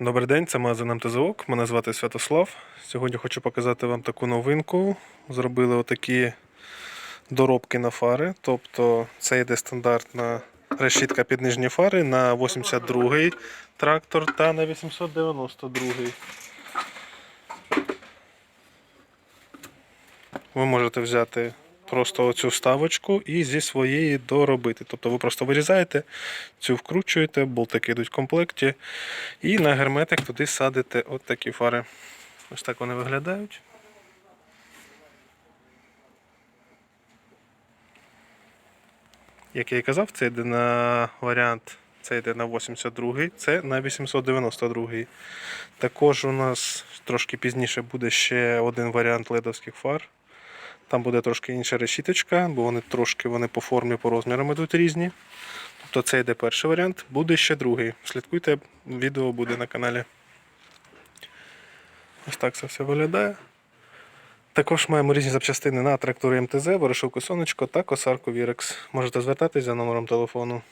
Добрий день, це магазин МТЗОК. Мене звати Святослав. Сьогодні хочу показати вам таку новинку. Зробили отакі доробки на фари. Тобто це йде стандартна решітка під нижні фари на 82-й трактор та на 892-й. Ви можете взяти просто оцю вставочку і зі своєї доробити. Тобто ви просто вирізаєте, цю вкручуєте, болтики йдуть в комплекті. І на герметик туди садите от такі фари. Ось так вони виглядають. Як я і казав, це йде на варіант, це йде на 82-й, це на 892-й. Також у нас трошки пізніше буде ще один варіант ледовських фар. Там буде трошки інша решіточка, бо вони трошки вони по формі, по розмірам ідуть різні. Тобто це йде перший варіант, буде ще другий. Слідкуйте, відео буде на каналі. Ось так це все виглядає. Також маємо різні запчастини на трактори МТЗ, ворошилку сонечко та косарку Вірекс. Можете звертатись за номером телефону.